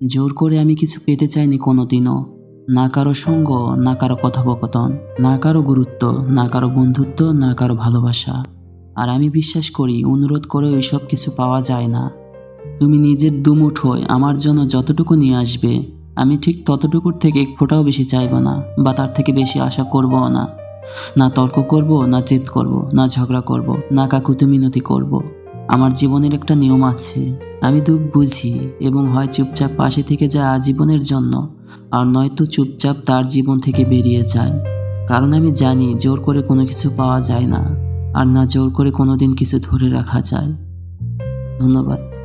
জোর করে আমি কিছু পেতে চাইনি কোনোদিনও। না কারও সঙ্গ, না কারও কথোপকথন, না কারও গুরুত্ব, না কারও বন্ধুত্ব, না কারও ভালোবাসা। আর আমি বিশ্বাস করি, অনুরোধ করে ওইসব কিছু পাওয়া যায় না। তুমি নিজের দুমুঠোয় আমার জন্য যতটুকু নিয়ে আসবে, আমি ঠিক ততটুকুর থেকে এক ফোঁটাও বেশি চাইব না, বা তার থেকে বেশি আশা করবও না। না তর্ক করব, না জেদ করব, না ঝগড়া করব, না কাকুতি মিনতি করব। আমার জীবনের একটা নিয়ম আছে। আমি দুঃখ বুঝি এবং হয় চুপচাপ পাশে থেকে যায় আজীবনের জন্য, আর নয়তো চুপচাপ তার জীবন থেকে বেরিয়ে যায়। কারণ আমি জানি জোর করে কোনো কিছু পাওয়া যায় না, আর না জোর করে কোনো দিন কিছু ধরে রাখা যায়। ধন্যবাদ।